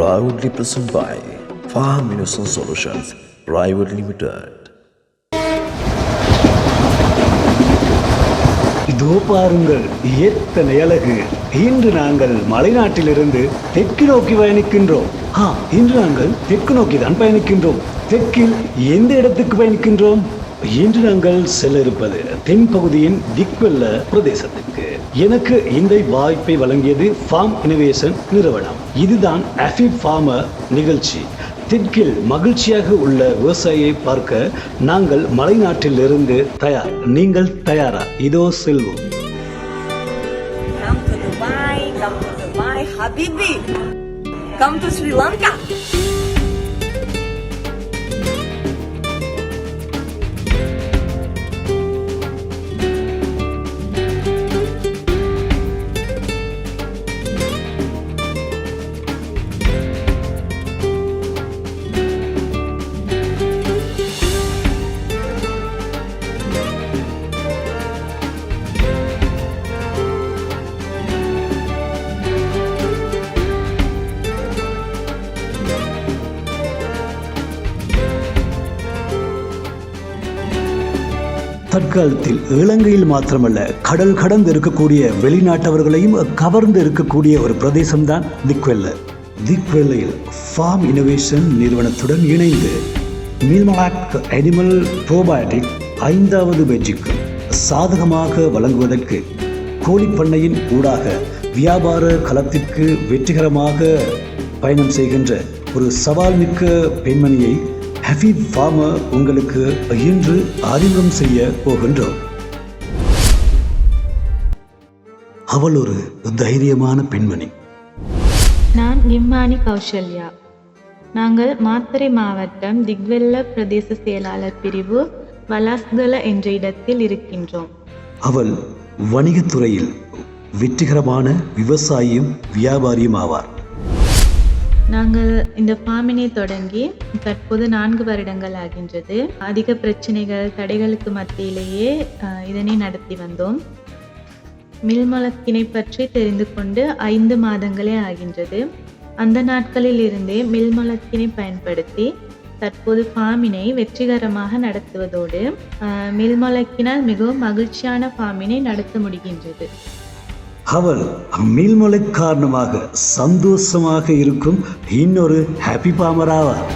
proudly presented by Farm Innocent Solutions Private Limited. இதோ பாருங்கள் எத்தனை அழகு. இன்று நாங்கள் மலைநாட்டிலிருந்து தெற்கு நோக்கி பயணிக்கின்றோம். ஆ இன்று நாங்கள் தெற்கு நோக்கி தான் பயணிக்கின்றோம். தெற்கில் எந்த இடத்துக்கு பயணிக்கின்றோம்? இன்று நாங்கள் செல்ல இருப்பது தென்பகுதியின் திக்வெல்ல பிரதேசத்துக்கு. எனக்கு இந்த வாய்ப்பை வழங்கியது ஃபார்ம் இனோவேஷன் நிறுவனம். இதுதான் அஃபிப் ஃபார்மர் நிகழ்ச்சி. தெற்கில் மகிழ்ச்சியாக உள்ள விவசாயியை பார்க்க நாங்கள் மலைநாட்டிலிருந்து தயார். நீங்கள் தயாரா? இதோ செல்வோம். Come to Come to Sri Lanka. தற்காலத்தில் இலங்கையில் மாத்திரமல்ல கடல் கடந்து இருக்கக்கூடிய வெளிநாட்டவர்களையும் கவர்ந்து இருக்கக்கூடிய ஒரு பிரதேசம்தான் திக்வெல்ல. திக்வெல்லையில் ஃபார்ம் இனோவேஷன் நிறுவனத்துடன் இணைந்து மீல்மலாக் அனிமல் ப்ரோபயோட்டிக் ஐந்தாவது பேஜுக்கு சாதகமாக வழங்குவதற்கு கோழிப்பண்ணையின் ஊடாக வியாபார களத்திற்கு வெற்றிகரமாக பயணம் செய்கின்ற ஒரு சவால்மிக்க பெண்மணியை ஹபீப் ஃபார்மர் உங்களுக்கு இன்று அறிமுகம் செய்ய போகின்றோம். அவள் ஒரு தைரியமான பெண்மணி. நான் நிம்மானி கௌசல்யா. நாங்கள் மாத்தறை மாவட்டம் திக்வெல்ல பிரதேச செயலாளர் பிரிவு வலாஸ்தல என்ற இடத்தில் இருக்கின்றோம். அவள் வணிகத்துறையில் வெற்றிகரமான விவசாயியும் வியாபாரியும் ஆவார். நாங்கள் இந்த ஃபார்மினை தொடங்கி தற்போது நான்கு வருடங்கள் ஆகின்றது. அதிக பிரச்சனைகள் தடைகளுக்கு மத்தியிலேயே இதனை நடத்தி வந்தோம். மில்மலக்கினை பற்றி தெரிந்து கொண்டு ஐந்து மாதங்களே ஆகின்றது. அந்த நாட்களில் இருந்தே மில்மலக்கினை பயன்படுத்தி தற்போது ஃபார்மினை வெற்றிகரமாக நடத்துவதோடு மில்மலக்கினால் மிகவும் மகிழ்ச்சியான ஃபார்மினை நடத்த முடிகின்றது. அவள் மீள்மலை காரணமாக சந்தோஷமாக இருக்கும் இன்னொரு ஹாப்பி பாமராவார்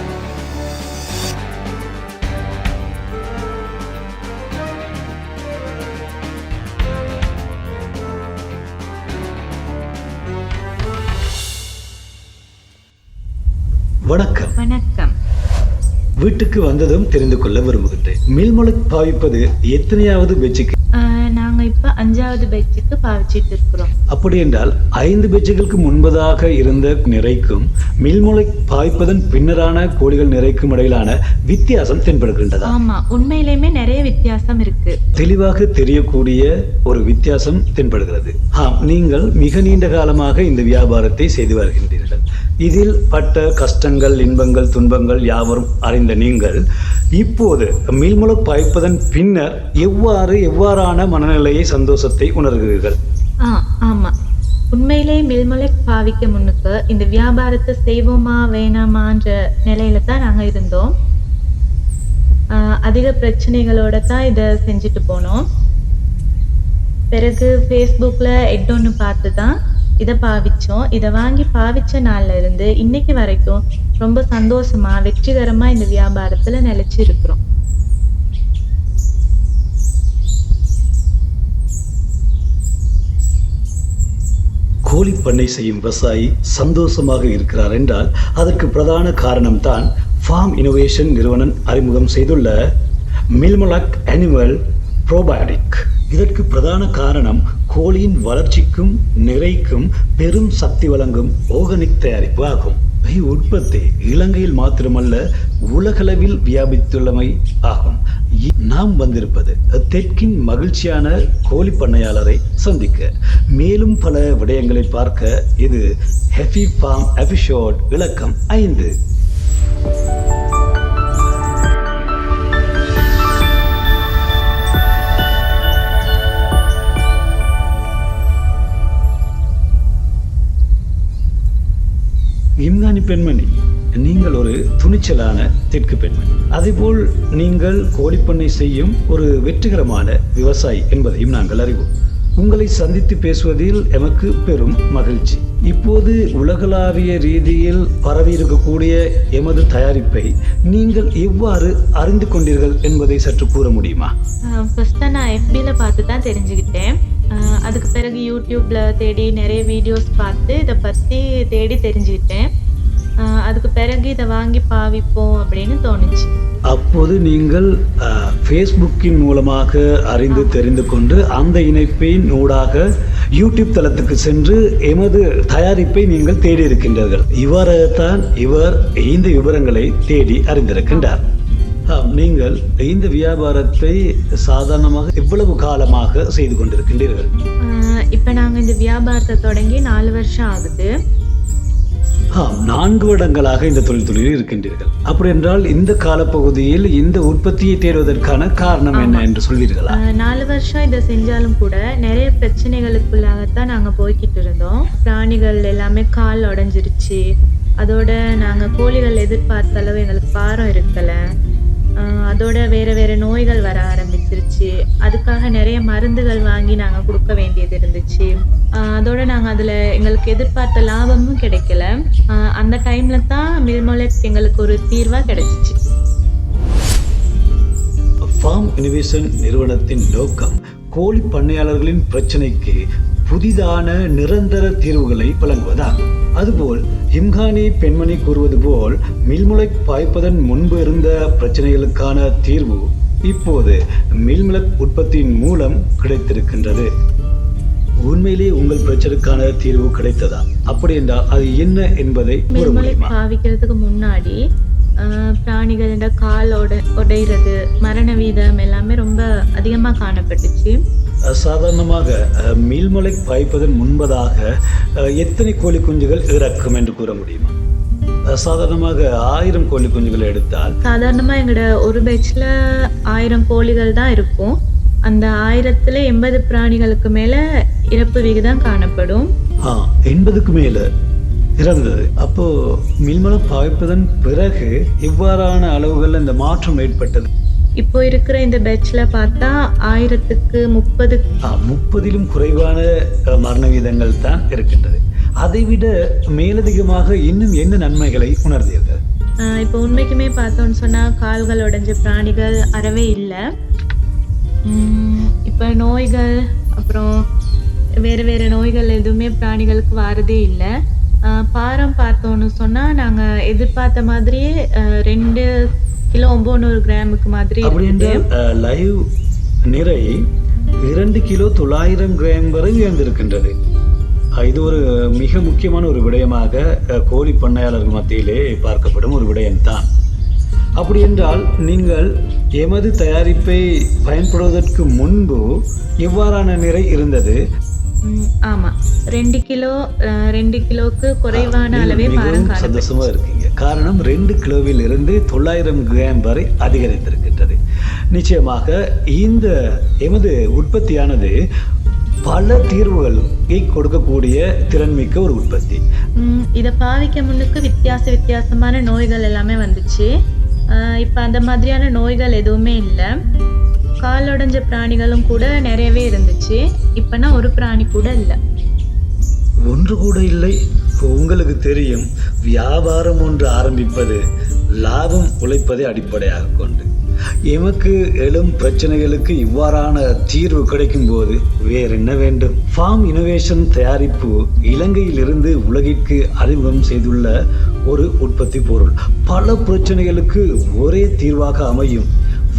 வணக்கம். வணக்கம். வீட்டுக்கு வந்ததும் தெரிந்து கொள்ள விரும்புகின்றேன். மீள்மலை பாவிப்பது எத்தனையாவது பெச்சுக்கு அஞ்சாவது பேட்சுக்கு பாவிச்சிட்டு இருக்கிறோம். அப்படி என்றால் ஐந்து பெச்சுகளுக்கு முன்பதாக இருந்த நிறைக்கும் மில்முளை பாய்ப்பதன் பின்னரான கோழிகள் நிறைக்கும் இடையிலான வித்தியாசம் தென்படுகின்றதா? ஆமா உண்மையிலேயுமே நிறைய வித்தியாசம் இருக்கு. தெளிவாக தெரியக்கூடிய ஒரு வித்தியாசம் தென்படுகிறது. ஆம் நீங்கள் மிக நீண்ட காலமாக இந்த வியாபாரத்தை செய்து வருகின்றீர்கள். இதில் பட்ட கஷ்டங்கள் இன்பங்கள் துன்பங்கள் யாவரும் அறிந்த நீங்கள் இப்போது மில்முளை பாய்ப்பதன் பின்னர் எவ்வாறு எவ்வாறான மனநிலையை சந்தோஷத்தை உணர்கிறீர்கள்? ஆ ஆமா. உண்மையிலேயே மில்மலை பாவிக்க முன்னுக்கு இந்த வியாபாரத்தை செய்வோமா வேணாமான்ற நிலையில தான் நாங்கள் இருந்தோம். அதிக பிரச்சனைகளோட தான் இதை செஞ்சுட்டு போனோம். பிறகு ஃபேஸ்புக்கில் எட் ஒன்று பார்த்து தான் இதை பாவிச்சோம். இதை வாங்கி பாவிச்ச நாள்ல இருந்து இன்னைக்கு வரைக்கும் ரொம்ப சந்தோஷமா வெற்றிகரமா இந்த வியாபாரத்துல நிலைச்சு இருக்கிறோம் கோழி பண்ணை செய்யும் விவசாயி சந்தோஷமாக இருக்கிறார் என்றால் அதற்கு பிரதான காரணம் தான் ஃபார்ம் இனோவேஷன் நிறுவனம் அறிமுகம் செய்துள்ள மில்மலக் அனிமல் ப்ரோபயோட்டிக் இதற்கு பிரதான காரணம் கோழியின் வளர்ச்சிக்கும் நிறைக்கும் பெரும் சக்தி வழங்கும் ஓகனிக் தயாரிப்பு ஆகும். இவை உற்பத்தி இலங்கையில் மாத்திரமல்ல உலகளவில் வியாபித்துள்ளமை ஆகும். நாம் வந்திருப்பது தெற்கின் மகிழ்ச்சியான கோழி பண்ணையாளரை சந்திக்க. மேலும் பல விடயங்களை பார்க்க இது ஹெஃபி ஃபார்ம் எபிசோட் விளக்கம் ஐந்து. பெண்மணி. துணிச்சலான தெற்கு பெண்மணி. அதேபோல் நீங்கள் கோழிப்பண்ணை செய்யும் ஒரு வெற்றிகரமான விவசாயி என்பதையும் நாங்கள் அறிவோம். உங்களை சந்தித்து பேசுவதில் எமக்கு பெரும் மகிழ்ச்சி. இப்போது உலகளாவிய ரீதியில் பரவி இருக்கக்கூடிய எமது தயாரிப்பை நீங்கள் எவ்வாறு அறிந்து கொண்டீர்கள் என்பதை சற்று கூற முடியுமா? ஃபஸ்ட்டாக நான் எஃபியில் பார்த்து தான் தெரிஞ்சுக்கிட்டேன். அதுக்கு பிறகு யூடியூப்பில் தேடி நிறைய வீடியோஸ் பார்த்து இதை பற்றி தேடி தெரிஞ்சுக்கிட்டேன். அதுக்கு பிறகு இதை வாங்கி பாவிப்போம் அப்படின்னு தோணுச்சு. அப்போது நீங்கள் ஃபேஸ்புக்கின் மூலமாக அறிந்து தெரிந்து கொண்டு அந்த இணைப்பின் ஊடாக யூடியூப் தளத்துக்கு சென்று எமது தயாரிப்பை நீங்கள் தேடி இருக்கின்றீர்கள் இவ்வாறாகத்தான் இவர் இந்த விவரங்களை தேடி அறிந்திருக்கின்றார். நீங்கள் இந்த வியாபாரத்தை சாதாரணமாக எவ்வளவு காலமாக செய்து கொண்டிருக்கின்றீர்கள். இப்போ நாங்கள் இந்த வியாபாரத்தை தொடங்கி நாலு வருஷம் ஆகுது. நான்கு வருடங்களாக இந்த தொழில்துறையில் இருக்கின்றீர்கள். அப்படி என்றால் இந்த காலப்பகுதியில் இந்த உற்பத்தியை தேடுவதற்கான காரணம் என்ன என்று சொல்வீர்களா? நாலு வருஷம் இதை செஞ்சாலும் கூட நிறைய பிரச்சனைகளுக்குள்ளாகத்தான் நாங்கள் போய்கிட்டு இருந்தோம். பிராணிகள் எல்லாமே கால் உடஞ்சிருச்சு. அதோட நாங்கள் கோழிகள் எதிர்பார்த்த அளவு எங்களுக்கு பாரம் இருக்கலை. அதோட வேற வேற நோய்கள் வர ஆரம்பிச்சிருச்சு. அதுக்காக நிறைய மருந்துகள் வாங்கி நாங்கள் கொடுக்க வேண்டியது இருந்துச்சு. அதோட நாங்கள் அதில் எங்களுக்கு எதிர்பார்த்த லாபமும் கிடைக்கல. அந்த டைமில் தான் மில்மோலெட் எங்களுக்கு ஒரு தீர்வாக கிடைச்சிச்சு. ஃபார்ம் இனிவேஷன் நிறுவனத்தின் நோக்கம் கோழி பண்ணையாளர்களின் பிரச்சனைக்கு புதிதான நிரந்தர தீர்வுகளை வழங்குவதாகும். அதுபோல் இம்கானி பெண்மணி கூறுவது போல் மில்முளை பாய்ப்பதன் முன்பு இருந்த பிரச்சனைகளுக்கான தீர்வு இப்போது மில்முளக் உற்பத்தியின் மூலம் கிடைத்திருக்கின்றது. உண்மையிலே உங்கள் பிரச்சனைக்கான தீர்வு கிடைத்ததா? அப்படி என்றால் அது என்ன என்பதை கூற முடியுமா? பாவிக்கிறதுக்கு முன்னாடி பிராணிகளோட கால் உடை உடையிறது மரண வீதம் எல்லாமே ரொம்ப அதிகமாக காணப்பட்டுச்சு. சாதாரணமாக அஹ், மீள்முளை பாய்ப்பதன் முன்பதாக எத்தனை கோழி குஞ்சுகள் இறக்கும் என்று கூற முடியுமா? சாதாரணமாக ஆயிரம் கோழி குஞ்சுகளை எடுத்தால்? சாதாரணமாக எங்களோட ஒரு பேட்ச்ல ஆயிரம் கோழிகள் தான் இருக்கும். அந்த ஆயிரத்துல எண்பது பிராணிகளுக்கு மேல இறப்பு விகிதம் காணப்படும். ஆ எண்பதுக்கு மேல இறந்தது. அப்போ மீள்மலம் பாய்ப்பதன் பிறகு இவ்வாறான அளவுகள் இந்த மாற்றம் ஏற்பட்டது? இப்போ இருக்கிற இந்த பேட்ச்ல பார்த்தா ஆயிரத்துக்கு முப்பது முப்பதிலும் குறைவான மரண வீதங்கள் தான் இருக்கின்றது. அதைவிட மேலதிகமாக இன்னும் என்ன நன்மைகளை உணர்ந்தீர்கள்? இப்போ உண்மைக்குமே பார்த்தோம்னு சொன்னா கால்கள் உடைஞ்ச பிராணிகள் அறவே இல்லை. இப்போ நோய்கள் அப்புறம் வேறு வேறு நோய்கள் எதுவுமே பிராணிகளுக்கு வாரதே இல்லை. பாரம் பார்த்தோன்னு சொன்னால் நாங்கள் எதிர்பார்த்த மாதிரியே ரெண்டு கிலோ ஒம்பது கிராமுக்கு மாதிரி லைவ் நிறை இரண்டு கிலோ தொள்ளாயிரம் கிராம் வரை உயர்ந்திருக்கின்றது. இது ஒரு மிக முக்கியமான ஒரு விடயமாக கோழி பண்ணையாளர்கள் மத்தியிலே பார்க்கப்படும் ஒரு விடயம்தான். அப்படி என்றால் நீங்கள் எமது தயாரிப்பை பயன்படுவதற்கு முன்பு எவ்வாறான நிறை இருந்தது? ம், ஆமா. ரெண்டு கிலோ ரெண்டு கிலோக்கு குறைவான அளவே மிகவும் சந்தோஷமா இருக்கீங்க. காரணம் ரெண்டு கிலோவில் இருந்து தொள்ளாயிரம் கிராம் வரை அதிகரித்திருக்கின்றது. நிச்சயமாக இந்த எமது உற்பத்தியானது பல தீர்வுகளை கொடுக்கக்கூடிய திறன்மிக்க ஒரு உற்பத்தி. இதை பாவிக்க முன்னுக்கு வித்தியாச வித்தியாசமான நோய்கள் எல்லாமே வந்துச்சு. இப்ப அந்த மாதிரியான நோய்கள் எதுவுமே இல்லை. கால் உடைஞ்ச பிராணிகளும் கூட நிறையவே இருந்துச்சு. இப்பனா ஒரு பிராணி கூட இல்லை. ஒன்று கூட இல்லை. உங்களுக்கு தெரியும் வியாபாரம் ஒன்று ஆரம்பிப்பது லாபம் உழைப்பதை அடிப்படையாக கொண்டு. எமக்கு எழும் பிரச்சனைகளுக்கு இவ்வாறான தீர்வு கிடைக்கும் போது வேற என்ன வேண்டும்? ஃபார்ம் இனோவேஷன் தயாரிப்பு இலங்கையிலிருந்து உலகிற்கு அறிமுகம் செய்துள்ள ஒரு உற்பத்தி பொருள். பல பிரச்சனைகளுக்கு ஒரே தீர்வாக அமையும்.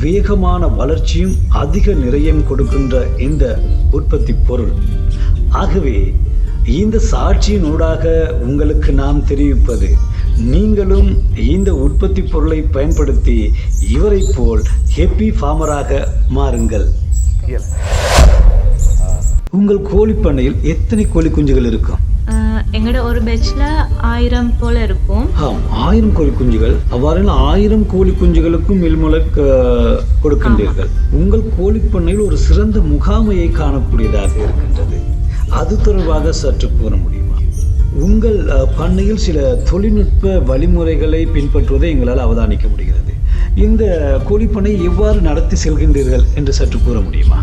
வேகமான வளர்ச்சியும் அதிக நிறையும் கொடுக்கின்ற இந்த உற்பத்தி பொருள். ஆகவே இந்த சாட்சியின் ஊடாக உங்களுக்கு நாம் தெரிவிப்பது நீங்களும் இந்த உற்பத்தி பொருளை பயன்படுத்தி இவரைப் போல் ஹெப்பி ஃபார்மராக மாறுங்கள். உங்கள் கோழி பண்ணையில் எத்தனை கோழி குஞ்சுகள் இருக்கும்? எங்களோட ஒரு பேட்ச்ல ஆயிரம் போல இருக்கும். ஆயிரம் கோழி குஞ்சுகள். அவ்வாறான ஆயிரம் கோழி குஞ்சுகளுக்கும் மில்முளை கொடுக்கின்றீர்கள். உங்கள் கோழி பண்ணையில் ஒரு சிறந்த முகாமையை காணக்கூடியதாக இருக்கின்றது. அது தொடர்பாக சற்று கூற முடியுமா? உங்கள் பண்ணையில் சில தொழில்நுட்ப வழிமுறைகளை பின்பற்றுவதை எங்களால் அவதானிக்க முடிகிறது. இந்த கோழிப்பண்ணை எவ்வாறு நடத்தி செல்கின்றீர்கள் என்று சற்று கூற முடியுமா?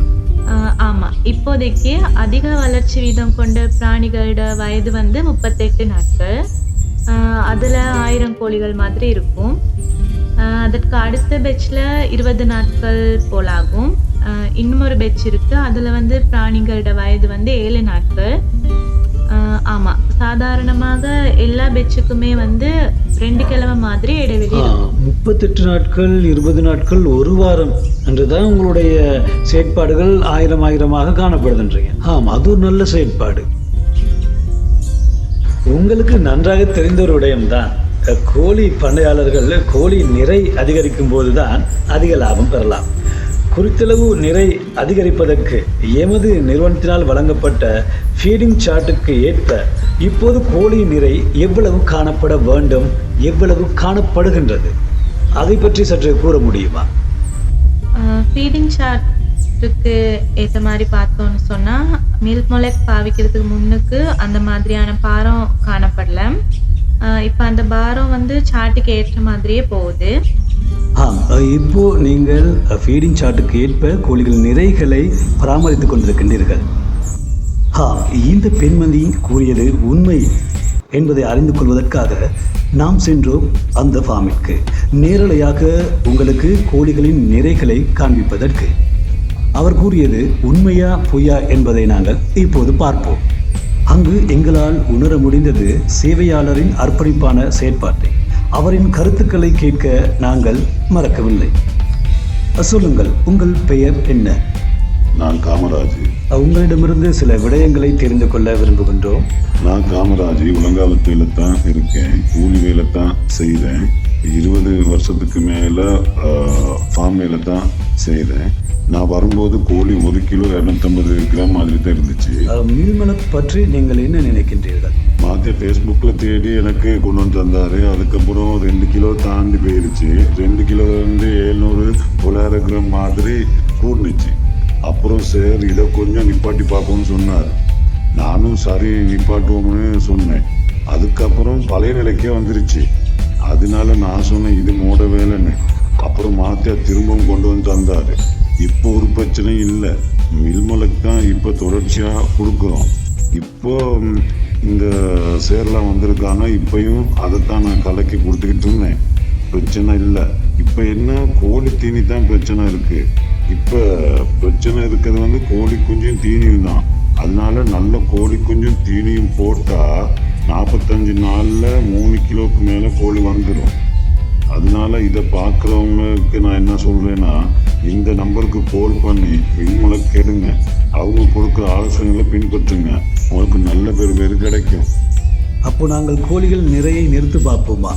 ஆமாம் இப்போதைக்கு அதிக வளர்ச்சி வீதம் கொண்ட பிராணிகளோட வயது வந்து முப்பத்தெட்டு நாட்கள். அதில் ஆயிரம் கோழிகள் மாதிரி இருக்கும். அதற்கு அடுத்த பெட்சில் இருபது நாட்கள் போலாகும். ஒரு பெட்ச் இருக்கு. அதுல வந்து பிராணிகளோட வயது வந்து ஏழு நாட்கள். ஆமா. சாதாரணமாக எல்லா பெட்சுக்குமே வந்து ரெண்டு கிழமை மாதிரி இடைவெளி. முப்பத்தெட்டு நாட்கள் இருபது நாட்கள் ஒரு வாரம் என்றுதான் உங்களுடைய செயற்பாடுகள் ஆயிரம் ஆயிரமாக காணப்படுதுன்றீங்க ஆம் அது ஒரு நல்ல செயற்பாடு. உங்களுக்கு நன்றாக தெரிந்த ஒரு விடயம்தான். கோழி பண்ணையாளர்கள் கோழி நிறை அதிகரிக்கும் போதுதான் அதிக லாபம் பெறலாம். குறித்தளவு நிறை அதிகரிப்பதற்கு எமது நிறுவனத்தினால் வழங்கப்பட்ட ஃபீடிங் சார்ட்டுக்கு ஏற்ப இப்போது கோழி நிறை எவ்வளவு காணப்பட வேண்டும் எவ்வளவு காணப்படுகின்றது? அதை பற்றி சற்று கூற முடியுமா? ஃபீடிங் சார்ட்டுக்கு ஏற்ற மாதிரி பார்த்தோம்னு சொன்னால் மில்க் மொலக் பாவிக்கிறதுக்கு முன்னுக்கு அந்த மாதிரியான பாரம் காணப்படல. இப்போ அந்த பாரம் வந்து சார்ட்டுக்கு ஏற்ற மாதிரியே போகுது. ஆம் இப்போ நீங்கள் ஃபீடிங் சார்ட்டுக்கு ஏற்ப கோழிகள் நிறைகளை பராமரித்துக் கொண்டிருக்கின்றீர்கள். ஹா இந்த பெண்மணி கூறியது உண்மை என்பதை அறிந்து கொள்வதற்காக நாம் சென்றோம் அந்த ஃபார்மிற்கு நேரலையாக உங்களுக்கு கோழிகளின் நிறைகளை காண்பிப்பதற்கு. அவர் கூறியது உண்மையா பொய்யா என்பதை நாங்கள் இப்போது பார்ப்போம். அங்கு எங்களால் உணர முடிந்தது சேவையாளரின் அர்ப்பணிப்பான செயற்பாட்டை. அவரின் கருத்துக்களை கேட்க நாங்கள் மறக்கவில்லை. சொல்லுங்கள் உங்கள் பெயர் என்ன? நான் காமராஜ். உங்களிடமிருந்து சில விடயங்களை தெரிந்து கொள்ள விரும்புகின்றோம். நான் காமராஜ் உலங்காலத்தில் தான் இருக்கேன் கூலி வேலை தான் செய்கிறேன் இருபது வருஷத்துக்கு மேலே ஃபார்ம் வேலை தான் செய்கிறேன் நான் வரும்போது கோழி ஒரு கிலோ இரநூத்தம்பது கிராம் மாதிரி தான் இருந்துச்சு. மீன்மலக் பற்றி நீங்கள் என்ன நினைக்கின்றீர்கள்? மாத்திய ஃபேஸ்புக்கில் தேடி எனக்கு கொண்டு வந்து தந்தார். அதுக்கப்புறம் ரெண்டு கிலோ தாண்டி போயிருச்சு. ரெண்டு கிலோ வந்து எழுநூறு தொள்ளாயிரம் கிராம் மாதிரி கூடுனுச்சு அப்புறம் சார் இதை கொஞ்சம் நிப்பாட்டி பார்ப்போம்னு சொன்னார். நானும் சரி நிப்பாட்டுவோம்னு சொன்னேன். அதுக்கப்புறம் பழைய நிலைக்கே வந்துருச்சு. அதனால நான் சொன்னேன் இது மூட வேலைன்னு. அப்புறம் மாத்தியா திரும்பவும் கொண்டு வந்து தந்தார். இப்போ ஒரு பிரச்சனையும் இல்லை. மில்மலுக்கு தான் இப்போ தொடர்ச்சியாக கொடுக்குறோம். இப்போ இந்த சேர்லாம் வந்திருக்காங்க இப்பையும் அதைத்தான் நான் கலக்கி கொடுத்துக்கிட்டு இருந்தேன். பிரச்சனை இல்லை. இப்போ என்ன? கோழி தீனி தான் பிரச்சனை இருக்குது இப்போ பிரச்சனை இருக்கிறது வந்து கோழி குஞ்சும் தீனியும் தான். அதனால நல்ல கோழி குஞ்சும் தீனியும் போட்டால் நாற்பத்தஞ்சு நாளில் மூணு கிலோவுக்கு மேலே கோழி வந்துடும் அதனால இதை பார்க்குறவங்களுக்கு நான் என்ன சொல்கிறேன்னா இந்த நம்பருக்கு கால் பண்ணி விண்முளை கேடுங்க அவங்க கொடுக்குற ஆலோசனைகளை பின்பற்றுங்க. உங்களுக்கு நல்ல பேர் பேர் கிடைக்கும். அப்போ நாங்கள் கோழிகள் நிறைய நிறுத்து பார்ப்போமா?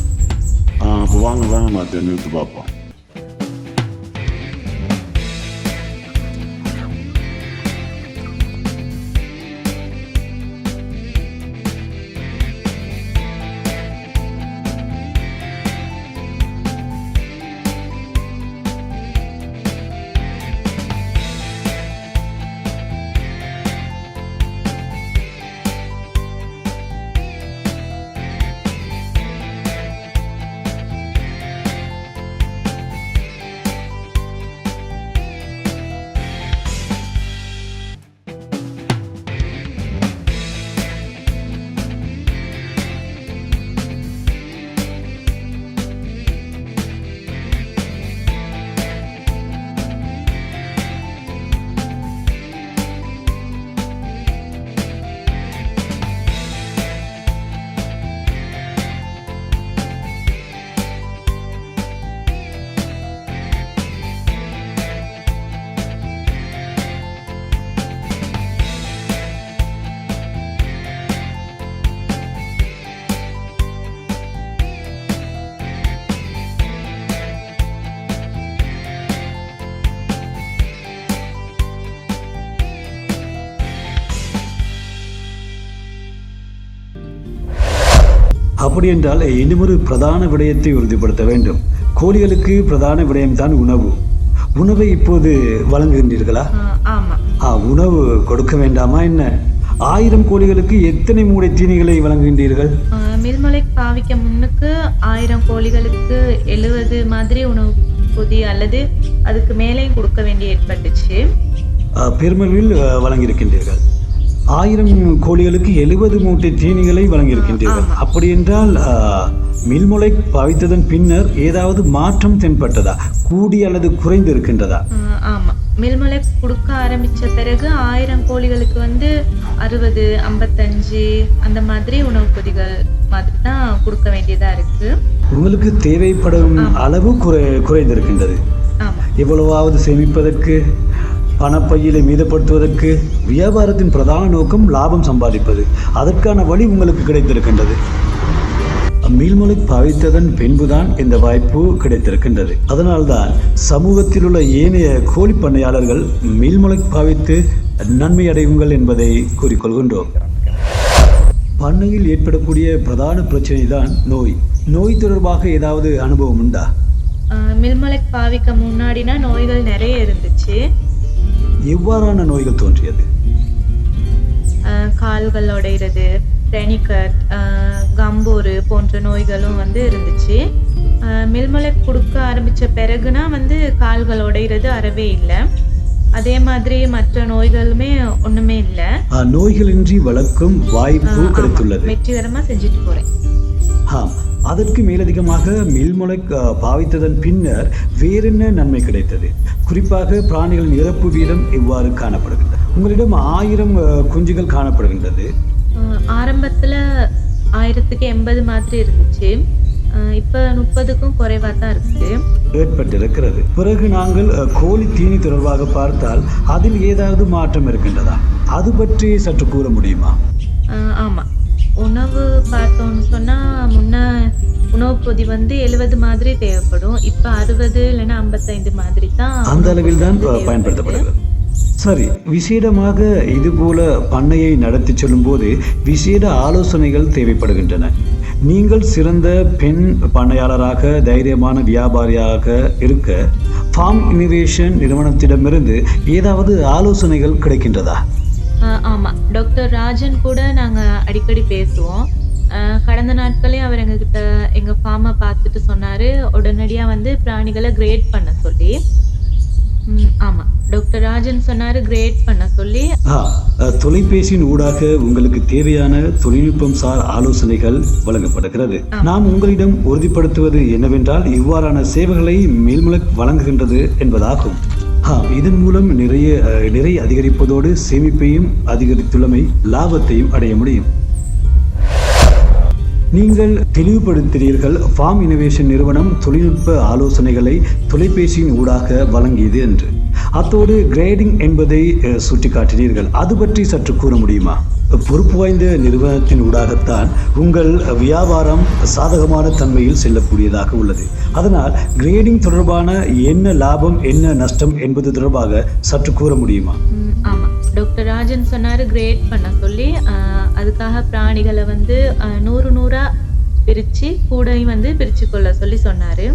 அப்போ வாங்க வாங்க மாற்றி நிறுத்து பார்ப்போம். அப்படி என்றால் இன்னும் ஒரு பிரதான விடயத்தை உறுதிப்படுத்த வேண்டும். கோழிகளுக்கு பிரதான விடயம்தான் உணவு. உணவை இப்போது வழங்குகின்றீர்களா? ஆ உணவு கொடுக்க வேண்டாமா என்ன? ஆயிரம் கோழிகளுக்கு எத்தனை மூடை தீனிகளை வழங்குகின்றீர்கள்? மில்மொலைக் பாவிக்க முன்னுக்கு ஆயிரம் கோழிகளுக்கு எழுவது மாதிரி உணவு பொதி அல்லது அதுக்கு மேலேயும் கொடுக்க வேண்டி ஏற்பட்டுச்சு. பெருமளவில் வழங்கியிருக்கின்றீர்கள். ஆயிரம் கோழிகளுக்கு எழுபது மூட்டை தீனிகளை வழங்கியிருக்கின்றீர்கள். அப்படி என்றால் மில்முளை பாவித்ததன் பின்னர் ஏதாவது மாற்றம் தென்பட்டதா? கூடி அல்லது குறைந்து இருக்கின்றதா? ஆஹ் ஆமா. மில்மலை கொடுக்க ஆரம்பிச்ச பிறகு ஆயிரம் கோழிகளுக்கு வந்து அறுபது ஐம்பத்தஞ்சு அந்த மாதிரி உணவு பொதிகள் மாதிரி தான் கொடுக்க வேண்டியதா இருக்கு. உங்களுக்கு தேவைப்படும் அளவு குறை குறைந்திருக்கின்றது. எவ்வளவாவது சேமிப்பதற்கு பணப்பையிலை மீதப்படுத்துவதற்கு வியாபாரத்தின் பிரதான நோக்கம் லாபம் சம்பாதிப்பது. அதற்கான வழி உங்களுக்கு கிடைத்திருக்கின்றது. மீள்மொழி பாவித்ததன் பின்புதான் இந்த வாய்ப்பு கிடைத்திருக்கின்றது. அதனால்தான் சமூகத்தில் உள்ள ஏனைய கோழி பண்ணையாளர்கள் மீள்மொழி பாவித்து நன்மை அடையுங்கள் என்பதை கூறிக்கொள்கின்றோம். பண்ணையில் ஏற்படக்கூடிய பிரதான பிரச்சனை தான் நோய். நோய் தொடர்பாக ஏதாவது அனுபவம் உண்டா? ஆஹ் மில்மலை பாவிக்க முன்னாடினா நோய்கள் நிறைய இருந்துச்சு. எவ்வாறான நோய்கள் தோன்றியது? கால்கள் உடைகிறது ரெனிகட் கம்போரு போன்ற நோய்களும் வந்து இருந்துச்சு. மில்மலை கொடுக்க ஆரம்பிச்ச பிறகுனா வந்து கால்கள் உடைகிறது அறவே இல்லை. அதே மாதிரி மற்ற நோய்களுமே ஒண்ணுமே இல்லை. நோய்களின்றி வளர்க்கும் வாய்ப்பு கிடைத்துள்ளது. வெற்றிகரமா செஞ்சுட்டு போறேன். ஆம் அதற்கு மேலதிகமாக மில்முளை பாவித்ததன் பின்னர் வேறென்ன நன்மை கிடைத்தது? குறிப்பாக பிராணிகளின் இறப்பு வீதம் இவ்வாறு காணப்படுகின்றது. உங்களிடம் ஆயிரம் குஞ்சுகள் காணப்படுகின்றது. ஆரம்பத்துல ஆயிரத்துக்கு எண்பது மாதிரி இருந்துச்சு. இப்ப முப்பதுக்கும் குறைவா தான் இருக்குது ஏற்பட்டிருக்கிறது. பிறகு நாங்கள் கோழி தீனி தொடர்பாக பார்த்தால் அதில் ஏதாவது மாற்றம் இருக்கின்றதா? அது பற்றி சற்று கூற முடியுமா? ஆஹ் ஆமா. உணவு பார்த்தோம்னு சொன்னா முன்ன உணவு பொதி வந்து எழுவது மாதிரி தேவைப்படும். இப்ப அறுபது இல்லைன்னா ஐம்பத்தைந்து மாதிரி தான் அந்த அளவில் தான் பயன்படுத்தப்படுகிறது. சரி விசேடமாக இது போல பண்ணையை நடத்தி செல்லும்போது விசேட ஆலோசனைகள் தேவைப்படுகின்றன. நீங்கள் சிறந்த பெண் பண்ணையாளராக தைரியமான வியாபாரியாக இருக்க ஃபார்ம் இனோவேஷன் நிறுவனத்திடமிருந்து ஏதாவது ஆலோசனைகள் கிடைக்கின்றதா? ஆஹ் ஆமா. டாக்டர் ராஜன் கூட நாங்க அடிக்கடி பேசுவோம். கடந்த நாட்களே அவர் எங்ககிட்ட எங்க ஃபார்மை பார்த்துட்டு சொன்னாரு. உடனடியா வந்து பிராணிகளை கிரேட் பண்ண சொல்லி. ம், ஆமா. டாக்டர் ராஜன் சொன்னாரு கிரேட் பண்ண சொல்லி. தொலைபேசியின் ஊடாக உங்களுக்கு தேவையான தொழில்நுட்பம் சார் ஆலோசனைகள் வழங்கப்படுகிறது. நாம் உங்களிடம் உறுதிப்படுத்துவது என்னவென்றால் இவ்வாறான சேவைகளை மேல்முலக் வழங்குகின்றது என்பதாகும். இதன் மூலம் நிறைய அஹ், அதிகரிப்பதோடு சேமிப்பையும் அதிகரித்துள்ளமை லாபத்தையும் அடைய முடியும். நீங்கள் தெளிவுபடுத்தினீர்கள் ஃபார்ம் இனோவேஷன் நிறுவனம் தொழில்நுட்ப ஆலோசனைகளை தொலைபேசியின் ஊடாக வழங்கியது என்று. அத்தோடு கிரேடிங் என்பதை சுட்டிக்காட்டினீர்கள். அது பற்றி சற்று கூற முடியுமா? பொறுப்பு வாய்ந்த நிறுவனத்தின் ஊடாகத்தான் உங்கள் வியாபாரம் சாதகமான தன்மையில் செல்லக்கூடியதாக உள்ளது. அதனால் கிரேடிங் தொடர்பான என்ன லாபம் என்ன நஷ்டம் என்பது தொடர்பாக சற்று கூற முடியுமா? ம், டாக்டர் ராஜன் சொன்னாரு கிரேட் பண்ண சொல்லி ஆஹ், அதுக்காக பிராணிகளை வந்து நூறு நூறா பிரிச்சு கூடையும் வந்து பிரிச்சு கொள்ள சொல்லி சொன்னாரு.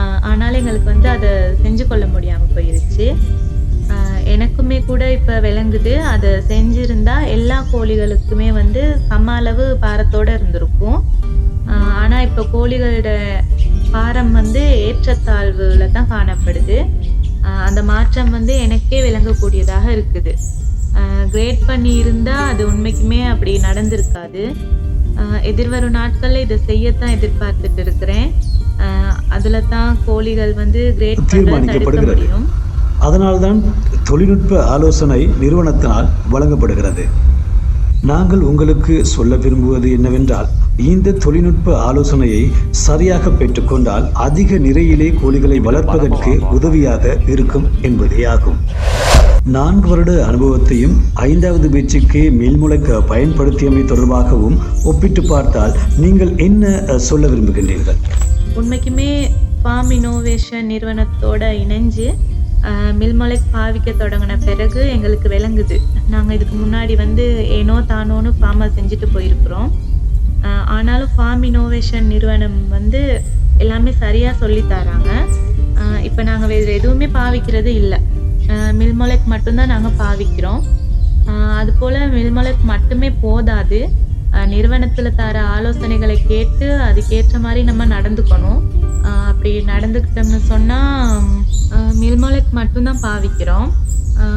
ஆனால் ஆனாலும் எங்களுக்கு வந்து அதை செஞ்சு கொள்ள முடியாமல் போயிருச்சு. எனக்குமே கூட இப்போ விளங்குது. அதை செஞ்சுருந்தா எல்லா கோழிகளுக்குமே வந்து சம அளவு பாரத்தோட இருந்திருக்கும். ஆனால் இப்போ கோழிகளோட பாரம் வந்து ஏற்றத்தாழ்வுல தான் காணப்படுது. அந்த மாற்றம் வந்து எனக்கே விளங்கக்கூடியதாக இருக்குது. கிரேட் பண்ணி இருந்தால் அது உண்மைக்குமே அப்படி நடந்திருக்காது. எதிர்வரும் நாட்களில் இதை செய்யத்தான் எதிர்பார்த்துட்டு இருக்கிறேன். அதுல தான் கோழிகள் வந்து கிரேட் தீர்மானிக்கப்படுகிறது. முடியும். அதனால்தான் தொழில்நுட்ப ஆலோசனை நிறுவனத்தினால் வழங்கப்படுகிறது. நாங்கள் உங்களுக்கு சொல்ல விரும்புவது என்னவென்றால் இந்த தொழில்நுட்ப ஆலோசனையை சரியாக பெற்றுக்கொண்டால் அதிக நிறையிலே கோழிகளை வளர்ப்பதற்கு உதவியாக இருக்கும் என்பதே ஆகும். நான்கு வருட அனுபவத்தையும் ஐந்தாவது பேச்சுக்கு மேல்முளைக்க பயன்படுத்தியமை தொடர்பாகவும் ஒப்பிட்டு பார்த்தால் நீங்கள் என்ன சொல்ல விரும்புகின்றீர்கள்? உண்மைக்குமே ஃபார்ம் இனோவேஷன் நிறுவனத்தோட இணைஞ்சு மில்மலை பாவிக்க தொடங்கின பிறகு எங்களுக்கு விளங்குது. நாங்கள் இதுக்கு முன்னாடி வந்து ஏனோ தானோன்னு ஃபார்மை செஞ்சுட்டு போயிருக்கிறோம். ஆனாலும் ஃபார்ம் இனோவேஷன் நிறுவனம் வந்து எல்லாமே சரியாக சொல்லித்தராங்க இப்போ நாங்கள் வேறு எதுவுமே பாவிக்கிறது இல்லை. மில்மலைக்கு மட்டும்தான் நாங்கள் பாவிக்கிறோம். அதுபோல் மில்மலைக்கு மட்டுமே போதாது. நிறுவனத்தில் தர ஆலோசனைகளை கேட்டு அதுக்கேற்ற மாதிரி நம்ம நடந்துக்கணும். அப்படி நடந்துக்கிட்டோம்னு சொன்னால் ஆஹ் மட்டும்தான் பாவிக்கிறோம்.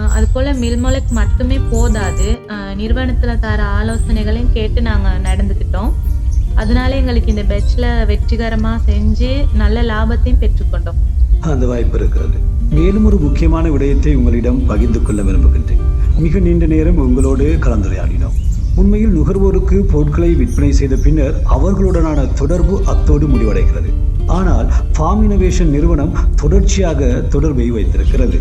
அதுபோல் அது மட்டுமே போதாது. நிறுவனத்தில் தர ஆலோசனைகளையும் கேட்டு நாங்கள் நடந்துக்கிட்டோம். அதனால எங்களுக்கு இந்த பெட்ச்ல வெற்றிகரமாக செஞ்சு நல்ல லாபத்தையும் பெற்றுக்கொண்டோம். அந்த வாய்ப்பு இருக்கிறது. மேலும் ஒரு முக்கியமான விடயத்தை உங்களிடம் பகிர்ந்து கொள்ள விரும்புகின்றேன். மிக நீண்ட நேரம் உங்களோடு கலந்துரையாடினோம். உண்மையில் நுகர்வோருக்கு பொருட்களை விற்பனை செய்த பின்னர் அவர்களுடனான தொடர்பு அத்தோடு முடிவடைகிறது. ஆனால் ஃபார்ம் இனோவேஷன் நிறுவனம் தொடர்ச்சியாக தொடர்பை வைத்திருக்கிறது.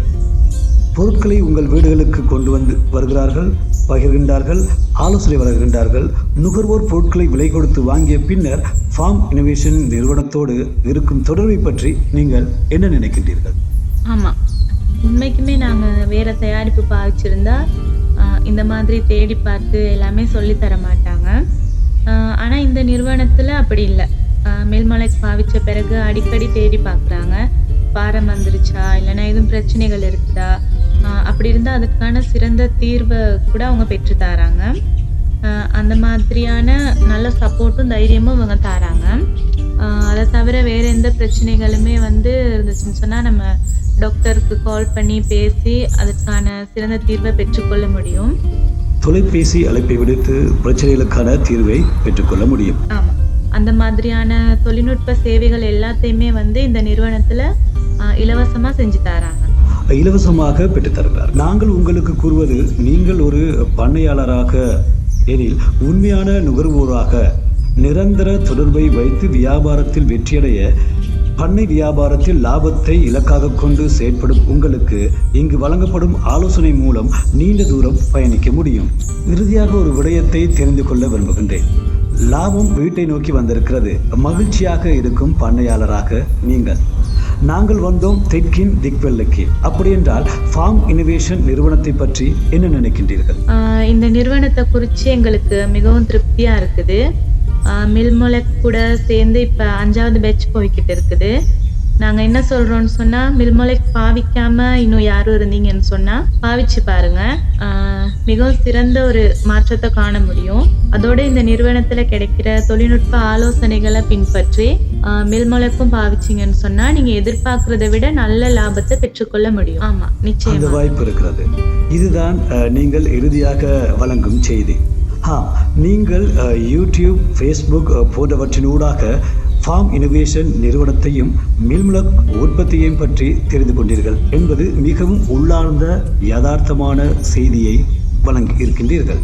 பொருட்களை உங்கள் வீடுகளுக்கு கொண்டு வந்து வருகிறார்கள் பகிர்கின்றார்கள் ஆலோசனை வழங்குகின்றார்கள். நுகர்வோர் பொருட்களை விலை கொடுத்து வாங்கிய பின்னர் ஃபார்ம் இனோவேஷன் நிறுவனத்தோடு இருக்கும் தொடர்பை பற்றி நீங்கள் என்ன நினைக்கின்றீர்கள்? ஆமாம் உண்மைக்குமே நாங்கள் வேறு தயாரிப்பு பாவிச்சிருந்தா இந்த மாதிரி தேடி பார்த்து எல்லாமே சொல்லி தர மாட்டாங்க. ஆனால் இந்த நிறுவனத்தில் அப்படி இல்லை. மேல்மலைக்கு பாவிச்ச பிறகு அடிக்கடி தேடி பார்க்குறாங்க. பாரம் வந்துருச்சா? இல்லைன்னா எதுவும் பிரச்சனைகள் இருக்குதா? அப்படி இருந்தால் அதுக்கான சிறந்த தீர்வை கூட அவங்க பெற்று தராங்க. அந்த மாதிரியான நல்ல சப்போர்ட்டும் தைரியமும் இவங்க தராங்க. அதை தவிர வேற எந்த பிரச்சனைகளுமே வந்து இருந்துச்சுன்னு சொன்னா நம்ம டாக்டருக்கு கால் பண்ணி பேசி அதுக்கான சிறந்த தீர்வை பெற்றுக்கொள்ள முடியும். தொலைபேசி அழைப்பை விடுத்து பிரச்சனைகளுக்கான தீர்வை பெற்றுக்கொள்ள முடியும். ஆமா. அந்த மாதிரியான தொழில்நுட்ப சேவைகள் எல்லாத்தையுமே வந்து இந்த நிறுவனத்துல ஆஹ் இலவசமா செஞ்சு தராங்க. இலவசமாக பெற்றுத்தருகிறார் நாங்கள் உங்களுக்கு கூறுவது நீங்கள் ஒரு பண்ணையாளராக எனில் உண்மையான நுகர்வோராக நிரந்தர தொடர்பை வைத்து வியாபாரத்தில் வெற்றியடைய பண்ணை வியாபாரத்தில் லாபத்தை இலக்காக கொண்டு செயற்படும் உங்களுக்கு இங்கு வழங்கப்படும் ஆலோசனை மூலம் நீண்ட தூரம் பயணிக்க முடியும். இறுதியாக ஒரு விடயத்தை தெரிந்து கொள்ள விரும்புகின்றேன். லாபம் வீட்டை நோக்கி வந்திருக்கிறது. மகிழ்ச்சியாக இருக்கும் பண்ணையாளராக நீங்கள். நாங்கள் வந்தோம் தெற்கின் திக்வெல்லுக்கு அப்படி என்றால் ஃபார்ம் இனோவேஷன் நிறுவனத்தை பற்றி என்ன நினைக்கின்றீர்கள்? இந்த நிறுவனத்தை குறித்து எங்களுக்கு மிகவும் திருப்தியாக இருக்குது. மில்மொலக் கூட சேர்ந்து இப்போ அஞ்சாவது பேட்ச் போய்கிட்டு இருக்குது. நாங்கள் என்ன சொல்கிறோம்னு சொன்னால் மில்மொலக் பாவிக்காம இன்னும் யாரும் இருந்தீங்கன்னு சொன்னால் பாவிச்சு பாருங்க. மிகவும் சிறந்த ஒரு மாற்றத்தை காண முடியும். அதோட இந்த நிறுவனத்தில் கிடைக்கிற தொழில்நுட்ப ஆலோசனைகளை பின்பற்றி மில்மொலக்கும் பாவிச்சிங்கன்னு சொன்னால் நீங்கள் எதிர்பார்க்கறதை விட நல்ல லாபத்தை பெற்றுக்கொள்ள முடியும். ஆமாம் நிச்சயம். வாய்ப்பு இருக்கிறது. இதுதான் நீங்கள் இறுதியாக வழங்கும் செய்தி. நீங்கள் யூடியூப் ஃபேஸ்புக் போன்றவற்றினூடாக ஃபார்ம் இனோவேஷன் நிறுவனத்தையும் மில்முலக் உற்பத்தியையும் பற்றி தெரிந்து கொண்டீர்கள் என்பது மிகவும் உள்ளார்ந்த யதார்த்தமான செய்தியை வழங்கி இருக்கின்றீர்கள்.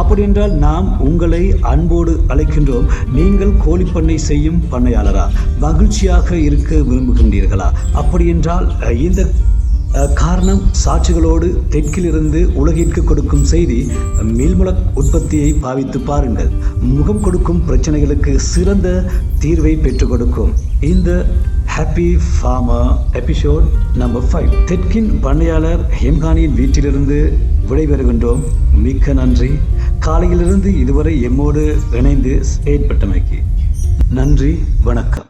அப்படியென்றால் நாம் உங்களை அன்போடு அழைக்கின்றோம். நீங்கள் கோழிப்பண்ணை செய்யும் பண்ணையாளரா? மகிழ்ச்சியாக இருக்க விரும்புகின்றீர்களா? அப்படியென்றால் இந்த காரணம் சாட்சிகளோடு தெற்கிலிருந்து உலகிற்கு கொடுக்கும் செய்தி மீள்முள உற்பத்தியை பாவித்து பாருங்கள். முகம் கொடுக்கும் பிரச்சனைகளுக்கு சிறந்த தீர்வை பெற்றுக் கொடுக்கும். இந்த happy farmer episode number five தெற்கின் பண்ணையாளர் ஹெம்கானியின் வீட்டிலிருந்து விடைபெறுகின்றோம். மிக்க நன்றி. காலையிலிருந்து இதுவரை எம்மோடு இணைந்து செயற்பட்டமைக்கு நன்றி. வணக்கம்.